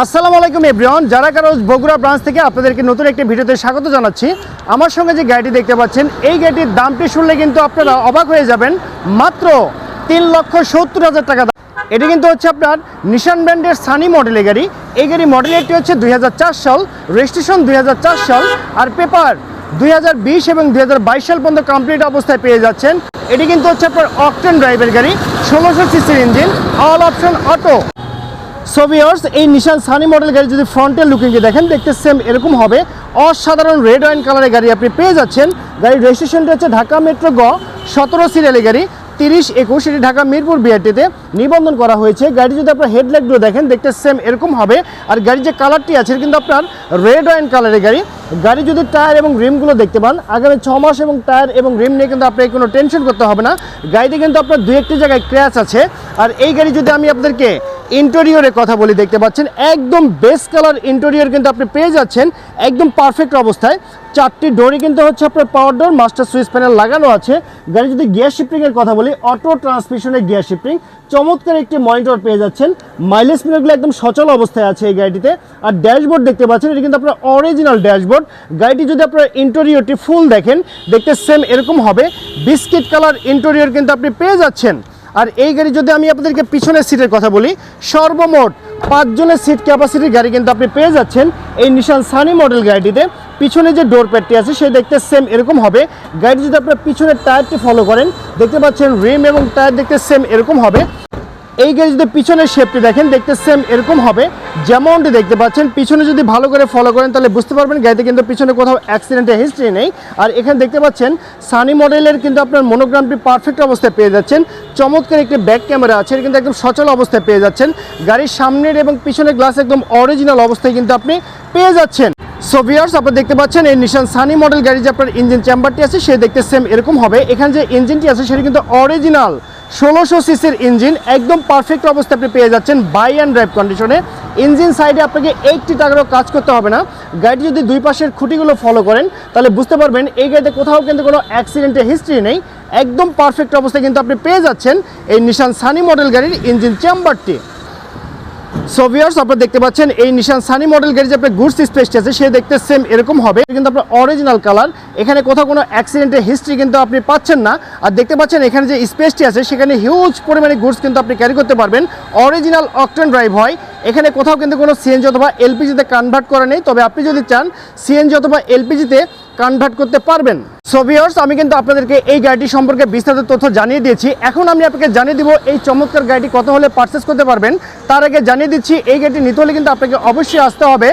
আসসালামু আলাইকুম, এভরিওয়ান। যারা কারও বগুড়া ব্রাঞ্চ থেকে আপনাদেরকে নতুন একটি ভিডিওতে স্বাগত জানাচ্ছি, আমার সঙ্গে যে গাড়িটি দেখতে পাচ্ছেন, এই গাড়িটির দামটি শুনলে কিন্তু আপনারা অবাক হয়ে যাবেন। মাত্র তিন লক্ষ সত্তর হাজার টাকা। এটি কিন্তু হচ্ছে আপনার নিশান ব্র্যান্ডের সানি মডেলের গাড়ি। এই গাড়ি মডেলেরটি হচ্ছে দুই হাজার চার সাল রেজিস্ট্রেশন দুই হাজার চার সাল, আর পেপার দুই হাজার বিশ এবং দুই হাজার বাইশ সাল পর্যন্ত কমপ্লিট অবস্থায় পেয়ে যাচ্ছেন। এটি কিন্তু হচ্ছে আপনার অকটেন ড্রাইভের গাড়ি, ষোলোশো সিসির engine all option auto so viewers এই নিশান সানি মডেল গাড়ি যদি ফ্রন্টের লুকিংয়ে দেখেন, দেখতে সেম এরকম হবে। অসাধারণ রেড ওয়াইন কালারের গাড়ি আপনি পেয়ে যাচ্ছেন। গাড়ির রেজিস্ট্রেশনটা হচ্ছে ঢাকা মেট্রো গ, সতেরো সিরিয়ালের গাড়ি, তিরিশ একুশ, এটি ঢাকা মিরপুর বিআরটিতে নিবন্ধন করা হয়েছে। গাড়ি যদি আপনার হেডলাইটগুলো দেখেন, দেখতে সেম এরকম হবে। আর গাড়ির যে কালারটি আছে কিন্তু আপনার রেড ওয়াইন কালারের গাড়ি। গাড়ি যদি টায়ার এবং রিমগুলো দেখতে পান, আগামী ছ মাস এবং টায়ার এবং রিম নিয়ে কিন্তু আপনাকে কোনো টেনশন করতে হবে না। গাড়িতে কিন্তু আপনার দু একটি জায়গায় ক্র্যাচ আছে। আর এই গাড়ি যদি আমি আপনাদেরকে ইন্টেরিয়রের কথা বলি দেখতে পাচ্ছেন, একদম বেস্ট কালার ইন্টেরিয়র কিন্তু আপনি পেয়ে যাচ্ছেন, একদম পারফেক্ট অবস্থায়। চারটি ডোরই কিন্তু হচ্ছে আপনার power door master switch panel লাগানো আছে। গাড়ি যদি গিয়ার শিফটিংয়ের কথা বলি অটো ট্রান্সমিশনের গিয়ার শিফটিং চমৎকার একটি মনিটর পেয়ে যাচ্ছেন। মাইলেজ মিটারগুলো একদম সচল অবস্থায় আছে এই গাড়িটিতে। আর ড্যাশবোর্ড দেখতে পাচ্ছেন, এটি কিন্তু আপনার অরিজিনাল ড্যাশবোর্ড গাড়িটি যদি আপনার ইন্টেরিয়রটি ফুল দেখেন, দেখতে সেম এরকম হবে। বিস্কিট কালার ইন্টেরিয়র কিন্তু আপনি পেয়ে যাচ্ছেন। আর এই গাড়ি যদি আমি আপনাদেরকে পিছনের সিটের কথা বলি, সর্বমোট পাঁচজনের সিট ক্যাপাসিটির গাড়ি কিন্তু আপনি পেয়ে যাচ্ছেন এই নিশান সানি মডেল গাড়িটিতে। পিছনে যে ডোর প্যাডটি আছে, সে দেখতে সেম এরকম হবে। গাড়ি যদি আপনার পিছনের টায়ারটি ফলো করেন, দেখতে পাচ্ছেন রিম এবং টায়ার দেখতে সেম এরকম হবে। এই গাড়ি যদি পিছনের শেপটি দেখেন, দেখতে সেম এরকম হবে। যেমনটি দেখতে পাচ্ছেন, পিছনে যদি ভালো করে ফলো করেন, তাহলে বুঝতে পারবেন গাড়িতে কিন্তু পিছনে কোথাও অ্যাক্সিডেন্টের হিস্ট্রি নেই। আর এখানে দেখতে পাচ্ছেন সানি মডেলের কিন্তু আপনার মনোগ্রামটি পারফেক্ট অবস্থায় পেয়ে যাচ্ছেন। চমৎকার একটি ব্যাক ক্যামেরা আছে কিন্তু একদম সচল অবস্থায় পেয়ে যাচ্ছেন। গাড়ির সামনের এবং পিছনের গ্লাস একদম অরিজিনাল অবস্থায় কিন্তু আপনি পেয়ে যাচ্ছেন। সো ভিউয়ার্স আপনারা দেখতে পাচ্ছেন, এই নিশান সানি মডেল গাড়ি যে আপনার ইঞ্জিন চেম্বারটি আছে, সে দেখতে সেম এরকম হবে। এখানে যে ইঞ্জিনটি আছে, সেটা কিন্তু অরিজিনাল ষোলোশো সিসির ইঞ্জিন, একদম পারফেক্ট অবস্থা আপনি পেয়ে যাচ্ছেন বাই অ্যান্ড ড্রাইভ কন্ডিশনে ইঞ্জিন সাইডে আপনাকে এইটটি টাকারও কাজ করতে হবে না। গাড়িটি যদি দুই পাশের খুঁটিগুলো ফলো করেন, তাহলে বুঝতে পারবেন এই গাড়িতে কোথাও কিন্তু কোনো অ্যাক্সিডেন্টের হিস্ট্রি নেই। একদম পারফেক্ট অবস্থায় কিন্তু আপনি পেয়ে যাচ্ছেন এই নিশান সানি মডেল গাড়ির ইঞ্জিন চেম্বারটি সো ভিউয়ার্স আপনারা দেখতে পাচ্ছেন, এই নিশান সানি মডেল গাড়ি যে আপনার গুডস স্পেসটি আছে। সে দেখতে সেম এরকম হবে। কিন্তু আপনার অরিজিনাল কালার এখানে কোথাও কোনো অ্যাক্সিডেন্টের হিস্ট্রি কিন্তু আপনি পাচ্ছেন না। আর দেখতে পাচ্ছেন, এখানে যে স্পেসটি আছে, সেখানে হিউজ পরিমাণে গুডস কিন্তু আপনি ক্যারি করতে পারবেন। অরিজিনাল অকটেন ড্রাইভ হয়। এখানে কোথাও কিন্তু কোনো সিএনজি অথবা এলপিজিতে কনভার্ট করা নেই। তবে আপনি যদি চান সিএনজি অথবা এলপিজিতে কনভার্ট করতে পারবেন। সো ভিউয়ার্স আমি কিন্তু আপনাদেরকে এই গাড়িটি সম্পর্কে বিস্তারিত তথ্য জানিয়ে দিয়েছি। এখন আমি আপনাকে জানিয়ে দিব এই চমৎকার গাড়িটি কত হলে পারচেস করতে পারবেন। তার আগে জানিয়ে দিচ্ছি, এই গাড়িটি নিতে হলে কিন্তু আপনাকে অবশ্যই আসতে হবে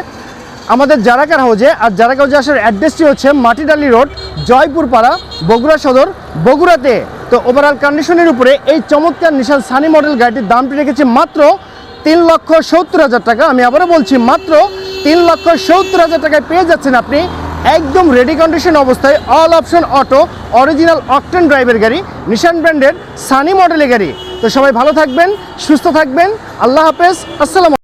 আমাদের জারাকার হাউজে। আর জারাকার হাউজে আসার অ্যাড্রেসটি হচ্ছে মাটিডালি রোড জয়পুর পাড়া বগুড়া সদর, বগুড়াতে। তো ওভারঅল কন্ডিশনের উপরে এই চমৎকার নিশান সানি মডেল গাড়িটির দামটি রেখেছে মাত্র তিন লক্ষ সত্তর হাজার টাকা। আমি আবারও বলছি, মাত্র তিন লক্ষ সত্তর হাজার টাকায় পেয়ে যাচ্ছেন আপনি একদম রেডি কন্ডিশন অবস্থায় all option auto original octane ড্রাইভের গাড়ি নিশান ব্র্যান্ডের সানি মডেলের গাড়ি। তো সবাই ভালো থাকবেন, সুস্থ থাকবেন, আল্লাহ হাফেজ, আসসালাম